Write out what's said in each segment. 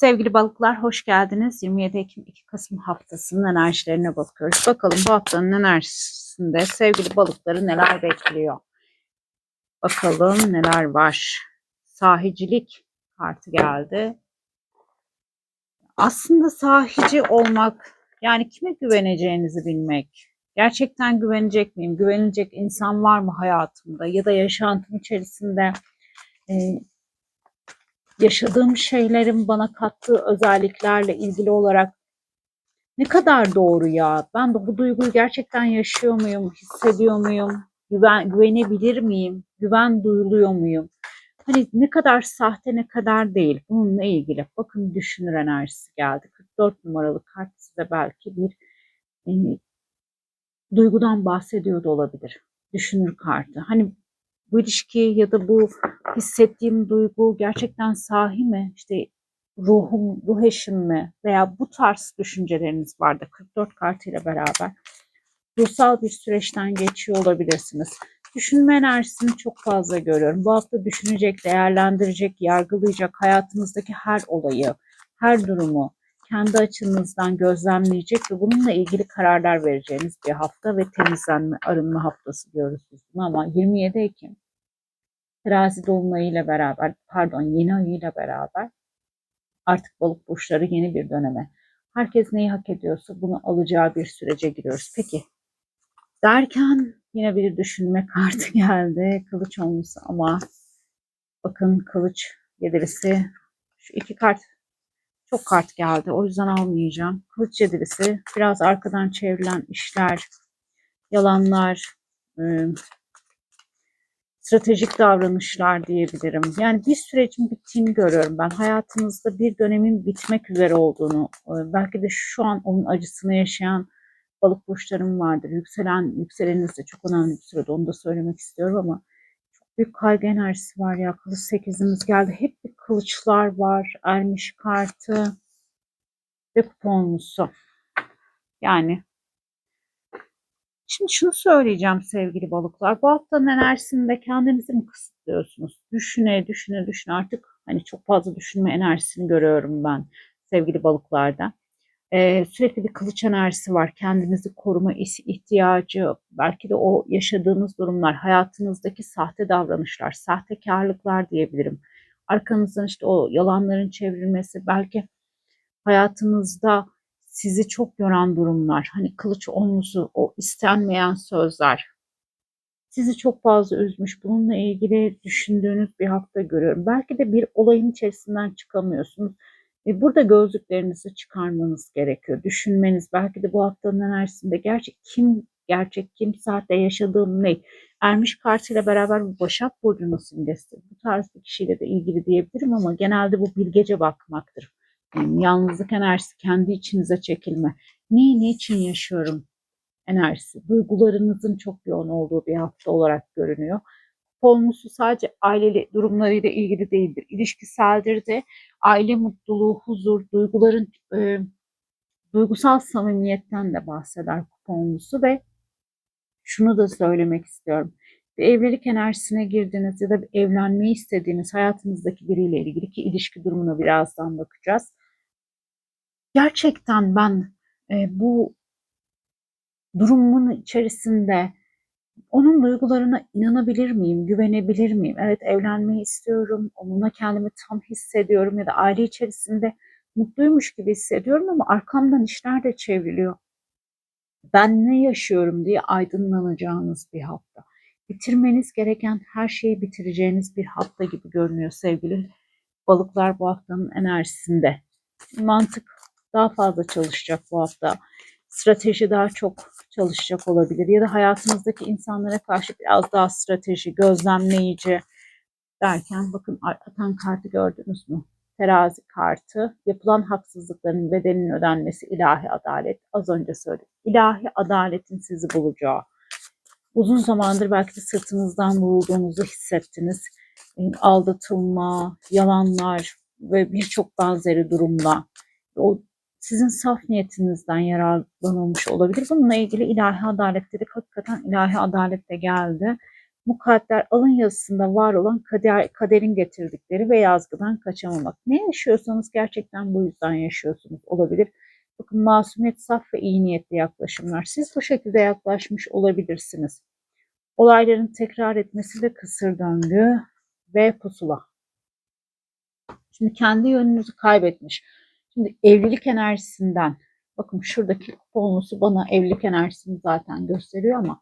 Sevgili balıklar hoş geldiniz. 27 Ekim 2 Kasım haftasının enerjilerine bakıyoruz. Bakalım bu haftanın enerjisinde sevgili balıkları neler bekliyor? Bakalım neler var. Sahicilik kartı geldi. Aslında sahici olmak yani kime güveneceğinizi bilmek. Gerçekten güvenecek miyim? Güvenilecek insan var mı hayatımda ya da yaşantım içerisinde? Yaşadığım şeylerin bana kattığı özelliklerle ilgili olarak ne kadar doğru ya? Ben de bu duyguyu gerçekten yaşıyor muyum? Hissediyor muyum? Güven, güvenebilir miyim? Güven duyuluyor muyum? Hani ne kadar sahte ne kadar değil. Bununla ilgili. Bakın düşünür enerjisi geldi. 44 numaralı kart size belki bir e, duygudan bahsediyor da olabilir. Düşünür kartı. Hani bu ilişki ya da bu hissettiğim duygu gerçekten sahi mi? İşte ruhum, ruh eşim mi? Veya bu tarz düşünceleriniz vardı 44 kartıyla beraber. Ruhsal bir süreçten geçiyor olabilirsiniz. Düşünme enerjisini çok fazla görüyorum. Bu hafta düşünecek, değerlendirecek, yargılayacak hayatınızdaki her olayı, her durumu kendi açınızdan gözlemleyecek ve bununla ilgili kararlar vereceğiniz bir hafta ve temizlenme, arınma haftası diyoruz biz buna ama 27 Ekim terazi dolunayıyla beraber, pardon yeni ayıyla beraber artık balık burçları yeni bir döneme. Herkes neyi hak ediyorsa bunu alacağı bir sürece giriyoruz. Peki derken yine bir düşünme kartı geldi. Kılıç olması ama bakın kılıç yedilisi şu iki kart çok kart geldi. O yüzden almayacağım. Kılıç yedilisi biraz arkadan çevrilen işler, yalanlar, ıı, stratejik davranışlar diyebilirim. Yani bir sürecin bittiğini görüyorum ben. Hayatınızda bir dönemin bitmek üzere olduğunu, ıı, belki de şu an onun acısını yaşayan balık burçlarım vardır. Yükselen, yükseleniniz de çok önemli bir sürede onu da söylemek istiyorum ama çok büyük kaygı enerjisi var ya. Kılıç sekizimiz geldi. Hep kılıçlar var. Ermiş kartı ve kuponlusu. Yani Şimdi şunu söyleyeceğim sevgili balıklar. Bu haftanın enerjisinde kendinizi mi kısıtlıyorsunuz? Düşüne, düşüne, düşüne. Artık hani çok fazla düşünme enerjisini görüyorum ben sevgili balıklarda. Ee, sürekli bir kılıç enerjisi var. Kendinizi koruma ihtiyacı, belki de o yaşadığınız durumlar, hayatınızdaki sahte davranışlar, sahtekarlıklar diyebilirim. Arkanızdan işte o yalanların çevrilmesi, belki hayatınızda sizi çok yoran durumlar, hani kılıç onlusu, o istenmeyen sözler sizi çok fazla üzmüş. Bununla ilgili düşündüğünüz bir hafta görüyorum. Belki de bir olayın içerisinden çıkamıyorsunuz. Ve burada gözlüklerinizi çıkarmanız gerekiyor. Düşünmeniz belki de bu haftanın enerjisinde gerçek kim gerçek kim saatte yaşadığım ne? Ermiş kartıyla beraber bu Başak Burcu'nun simgesi. Bu tarz bir kişiyle de ilgili diyebilirim ama genelde bu bilgece bakmaktır. Yani yalnızlık enerjisi, kendi içinize çekilme. Neyi niçin yaşıyorum enerjisi. Duygularınızın çok yoğun olduğu bir hafta olarak görünüyor. Konusu sadece aileli durumlarıyla ilgili değildir. İlişkiseldir de aile mutluluğu, huzur, duyguların e, duygusal samimiyetten de bahseder kuponlusu ve şunu da söylemek istiyorum. Bir evlilik enerjisine girdiniz ya da bir evlenmeyi istediğiniz hayatınızdaki biriyle ilgili ki ilişki durumuna birazdan bakacağız gerçekten ben e, bu durumun içerisinde onun duygularına inanabilir miyim, güvenebilir miyim? Evet evlenmeyi istiyorum, onunla kendimi tam hissediyorum ya da aile içerisinde mutluymuş gibi hissediyorum ama arkamdan işler de çevriliyor. Ben ne yaşıyorum diye aydınlanacağınız bir hafta. Bitirmeniz gereken her şeyi bitireceğiniz bir hafta gibi görünüyor sevgili balıklar bu haftanın enerjisinde. Mantık daha fazla çalışacak bu hafta. Strateji daha çok çalışacak olabilir. Ya da hayatınızdaki insanlara karşı biraz daha strateji, gözlemleyici derken bakın atan kartı gördünüz mü? Terazi kartı, yapılan haksızlıkların bedelinin ödenmesi ilahi adalet. Az önce söyledim. İlahi adaletin sizi bulacağı. Uzun zamandır belki de sırtınızdan vurulduğunuzu hissettiniz. Aldatılma, yalanlar ve birçok benzeri durumla o sizin saf niyetinizden yararlanılmış olabilir. Bununla ilgili ilahi adalet dedik. Hakikaten ilahi adalet de geldi. Mukadder alın yazısında var olan kader, kaderin getirdikleri ve yazgıdan kaçamamak. Ne yaşıyorsanız gerçekten bu yüzden yaşıyorsunuz olabilir. Bakın masumiyet, saf ve iyi niyetli yaklaşımlar. Siz bu şekilde yaklaşmış olabilirsiniz. Olayların tekrar etmesi de kısır döngü ve pusula. Şimdi kendi yönünüzü kaybetmiş. Şimdi evlilik enerjisinden bakın şuradaki kuponlusu bana evlilik enerjisini zaten gösteriyor ama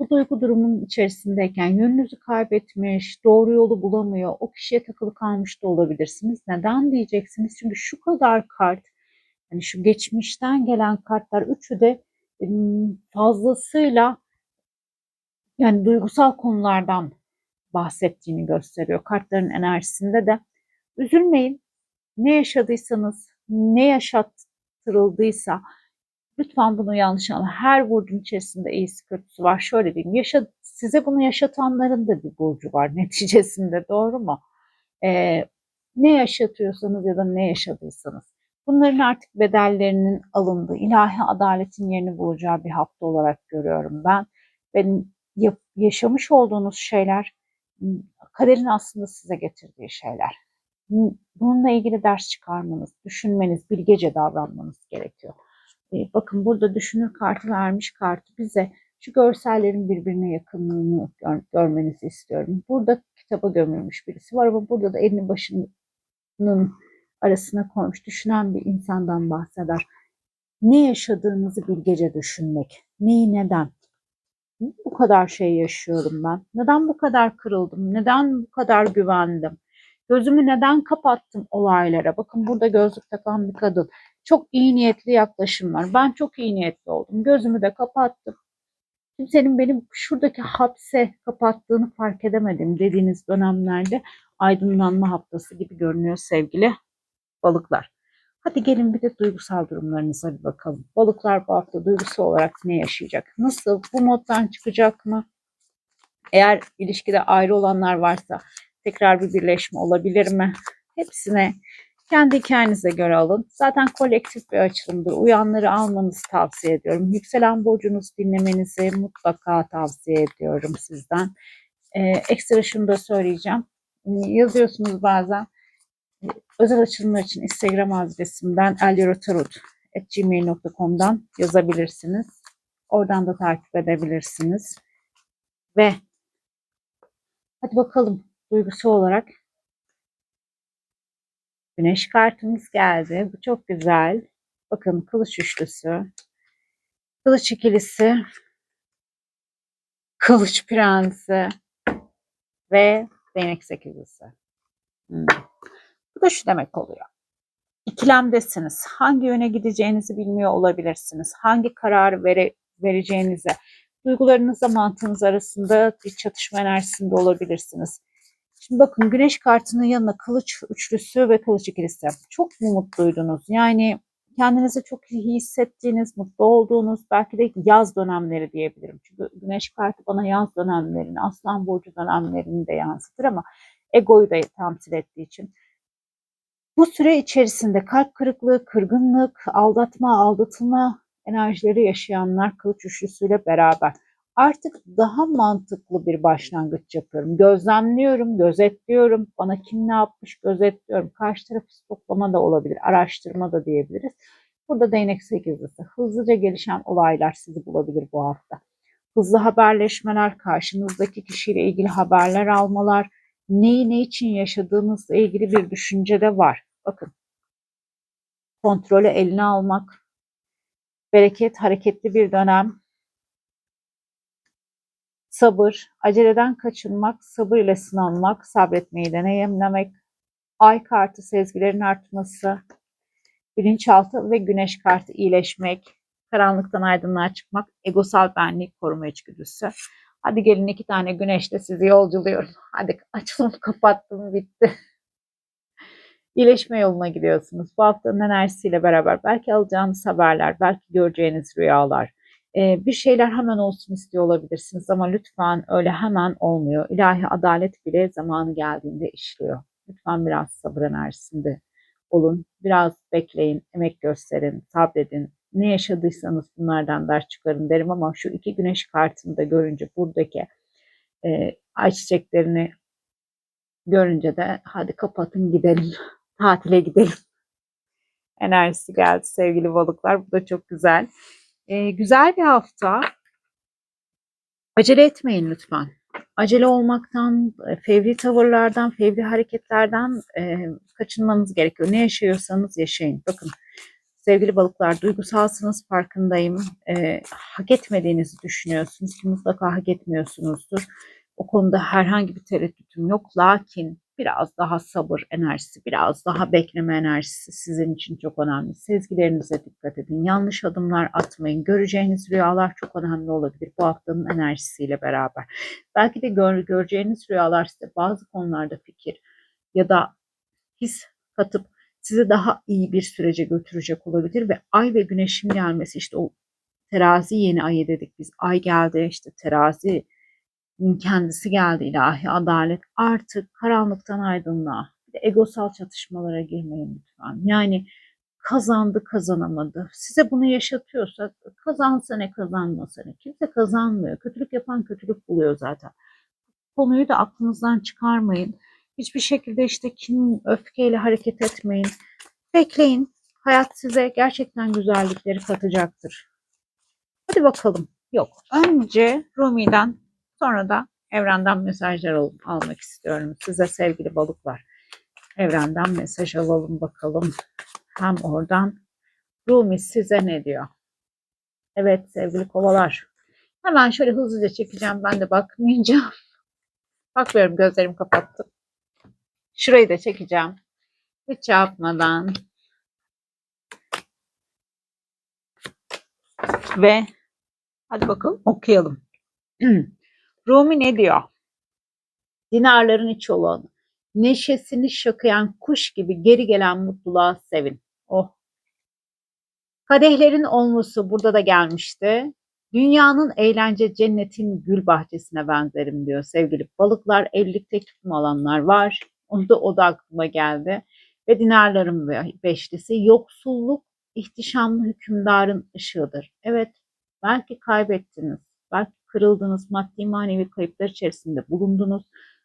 bu duygu durumunun içerisindeyken yönünüzü kaybetmiş, doğru yolu bulamıyor, o kişiye takılı kalmış da olabilirsiniz. Neden diyeceksiniz? Çünkü şu kadar kart, yani şu geçmişten gelen kartlar üçü de fazlasıyla yani duygusal konulardan bahsettiğini gösteriyor. Kartların enerjisinde de üzülmeyin. Ne yaşadıysanız, ne yaşattırıldıysa lütfen bunu yanlış anlayın. Her burcun içerisinde iyisi kötüsü var. Şöyle diyeyim, yaşa, size bunu yaşatanların da bir burcu var neticesinde doğru mu? Ee, ne yaşatıyorsanız ya da ne yaşadıysanız. Bunların artık bedellerinin alındığı, ilahi adaletin yerini bulacağı bir hafta olarak görüyorum ben. Benim yaşamış olduğunuz şeyler kaderin aslında size getirdiği şeyler. Bununla ilgili ders çıkarmanız, düşünmeniz, bilgece davranmanız gerekiyor. Bakın burada düşünür kartı vermiş kartı bize şu görsellerin birbirine yakınlığını gör, görmenizi istiyorum. Burada kitaba gömülmüş birisi var ama burada da elini başının arasına koymuş düşünen bir insandan bahseder. Ne yaşadığınızı bilgece düşünmek. Neyi neden? bu kadar şey yaşıyorum ben? Neden bu kadar kırıldım? Neden bu kadar güvendim? Gözümü neden kapattım olaylara? Bakın burada gözlük takan bir kadın. Çok iyi niyetli yaklaşımlar. Ben çok iyi niyetli oldum. Gözümü de kapattım. Kimsenin benim şuradaki hapse kapattığını fark edemedim dediğiniz dönemlerde aydınlanma haftası gibi görünüyor sevgili balıklar. Hadi gelin bir de duygusal durumlarınıza bir bakalım. Balıklar bu hafta duygusal olarak ne yaşayacak? Nasıl? Bu moddan çıkacak mı? Eğer ilişkide ayrı olanlar varsa tekrar bir birleşme olabilir mi? Hepsine kendi hikayenize göre alın. Zaten kolektif bir açılımdır. Uyanları almanızı tavsiye ediyorum. Yükselen burcunuz dinlemenizi mutlaka tavsiye ediyorum sizden. Ee, ekstra şunu da söyleyeceğim. Yazıyorsunuz bazen Özel açılımlar için Instagram adresimden elyarotarot.gmail.com'dan yazabilirsiniz. Oradan da takip edebilirsiniz. Ve hadi bakalım duygusu olarak Güneş kartımız geldi. Bu çok güzel. Bakın kılıç üçlüsü, kılıç ikilisi, kılıç prensi ve değnek sekizlisi. Hmm. Bu da şu demek oluyor. İkilemdesiniz. Hangi yöne gideceğinizi bilmiyor olabilirsiniz. Hangi kararı vere, vereceğinize, duygularınızla mantığınız arasında bir çatışma enerjisinde olabilirsiniz. Şimdi bakın güneş kartının yanına kılıç üçlüsü ve kılıç ikilisi. Çok mu mutluydunuz? Yani kendinizi çok iyi hissettiğiniz, mutlu olduğunuz, belki de yaz dönemleri diyebilirim. Çünkü güneş kartı bana yaz dönemlerini, aslan burcu dönemlerini de yansıtır ama egoyu da temsil ettiği için bu süre içerisinde kalp kırıklığı, kırgınlık, aldatma, aldatılma enerjileri yaşayanlar kılıç üçlüsüyle beraber artık daha mantıklı bir başlangıç yapıyorum. Gözlemliyorum, gözetliyorum. Bana kim ne yapmış gözetliyorum. Karşı tarafı toplama da olabilir, araştırma da diyebiliriz. Burada değnek sekizlisi. Hızlıca gelişen olaylar sizi bulabilir bu hafta. Hızlı haberleşmeler, karşınızdaki kişiyle ilgili haberler almalar, neyi ne için yaşadığınızla ilgili bir düşünce de var. Bakın. Kontrolü eline almak. Bereket, hareketli bir dönem. Sabır, aceleden kaçınmak, sabır ile sınanmak, sabretmeyi deneyimlemek. Ay kartı sezgilerin artması. Bilinçaltı ve güneş kartı iyileşmek. Karanlıktan aydınlığa çıkmak. Egosal benlik koruma içgüdüsü. Hadi gelin iki tane güneşle sizi yolculuyorum. Hadi açılım kapattım bitti iyileşme yoluna gidiyorsunuz. Bu haftanın enerjisiyle beraber belki alacağınız haberler, belki göreceğiniz rüyalar, bir şeyler hemen olsun istiyor olabilirsiniz ama lütfen öyle hemen olmuyor. İlahi adalet bile zamanı geldiğinde işliyor. Lütfen biraz sabır enerjisinde olun. Biraz bekleyin, emek gösterin, sabredin. Ne yaşadıysanız bunlardan ders çıkarın derim ama şu iki güneş kartını da görünce buradaki e, ayçiçeklerini görünce de hadi kapatın gidelim. Tatile gidelim. Enerjisi geldi sevgili balıklar. Bu da çok güzel. E, güzel bir hafta. Acele etmeyin lütfen. Acele olmaktan, e, fevri tavırlardan, fevri hareketlerden e, kaçınmanız gerekiyor. Ne yaşıyorsanız yaşayın. Bakın sevgili balıklar duygusalsınız farkındayım. E, hak etmediğinizi düşünüyorsunuz. Mutlaka hak etmiyorsunuzdur. O konuda herhangi bir tereddütüm yok. Lakin biraz daha sabır enerjisi, biraz daha bekleme enerjisi sizin için çok önemli. Sezgilerinize dikkat edin. Yanlış adımlar atmayın. Göreceğiniz rüyalar çok önemli olabilir bu haftanın enerjisiyle beraber. Belki de gör, göreceğiniz rüyalar size bazı konularda fikir ya da his katıp sizi daha iyi bir sürece götürecek olabilir ve ay ve güneşin gelmesi işte o terazi yeni ayı dedik biz. Ay geldi işte terazi kendisi geldi ilahi adalet. Artık karanlıktan aydınlığa. Egosal çatışmalara girmeyin lütfen. Yani kazandı kazanamadı. Size bunu yaşatıyorsa kazansa ne kazanmasa ne. Kimse kazanmıyor. Kötülük yapan kötülük buluyor zaten. Konuyu da aklınızdan çıkarmayın. Hiçbir şekilde işte kin, öfkeyle hareket etmeyin. Bekleyin. Hayat size gerçekten güzellikleri katacaktır. Hadi bakalım. Yok. Önce Rumi'den Sonra da evrenden mesajlar al almak istiyorum. Size sevgili balıklar. Evrenden mesaj alalım bakalım. Hem oradan Rumi size ne diyor? Evet sevgili kovalar. Hemen şöyle hızlıca çekeceğim. Ben de bakmayacağım. Bakmıyorum gözlerim kapattım. Şurayı da çekeceğim. Hiç yapmadan. Ve hadi bakalım okuyalım. Rumi ne diyor? Dinarların iç olanı. Neşesini şakıyan kuş gibi geri gelen mutluluğa sevin. Oh. Kadehlerin olması burada da gelmişti. Dünyanın eğlence cennetin gül bahçesine benzerim diyor sevgili balıklar. Evlilik teklifi alanlar var. Onu da o da aklıma geldi. Ve dinarların beşlisi yoksulluk ihtişamlı hükümdarın ışığıdır. Evet belki kaybettiniz. Belki kırıldınız, maddi manevi kayıplar içerisinde bulundunuz.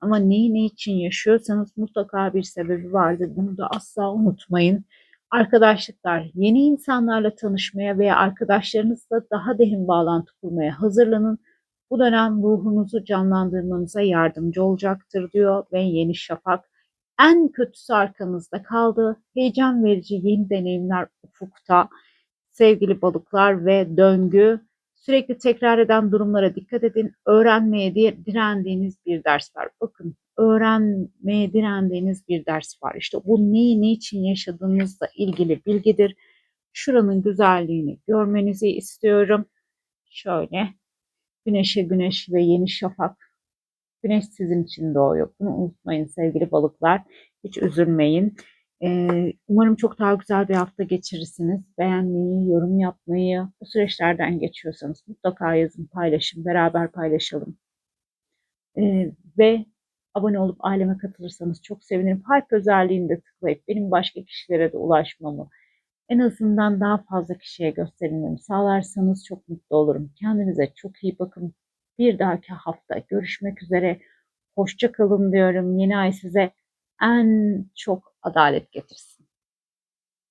Ama neyi ne için yaşıyorsanız mutlaka bir sebebi vardır. Bunu da asla unutmayın. Arkadaşlıklar, yeni insanlarla tanışmaya veya arkadaşlarınızla daha derin bağlantı kurmaya hazırlanın. Bu dönem ruhunuzu canlandırmanıza yardımcı olacaktır diyor ve Yeni Şafak. En kötüsü arkanızda kaldı. Heyecan verici yeni deneyimler ufukta. Sevgili balıklar ve döngü Sürekli tekrar eden durumlara dikkat edin. Öğrenmeye direndiğiniz bir ders var. Bakın öğrenmeye direndiğiniz bir ders var. İşte bu neyi ne için yaşadığınızla ilgili bilgidir. Şuranın güzelliğini görmenizi istiyorum. Şöyle güneşe güneş ve yeni şafak. Güneş sizin için doğuyor. Bunu unutmayın sevgili balıklar. Hiç üzülmeyin. Umarım çok daha güzel bir hafta geçirirsiniz. Beğenmeyi, yorum yapmayı, bu süreçlerden geçiyorsanız mutlaka yazın, paylaşın, beraber paylaşalım. Ve abone olup aileme katılırsanız çok sevinirim. Hype özelliğini de tıklayıp benim başka kişilere de ulaşmamı, en azından daha fazla kişiye gösterilmemi sağlarsanız çok mutlu olurum. Kendinize çok iyi bakın. Bir dahaki hafta görüşmek üzere. Hoşça kalın diyorum. Yeni ay size en çok adalet getirsin.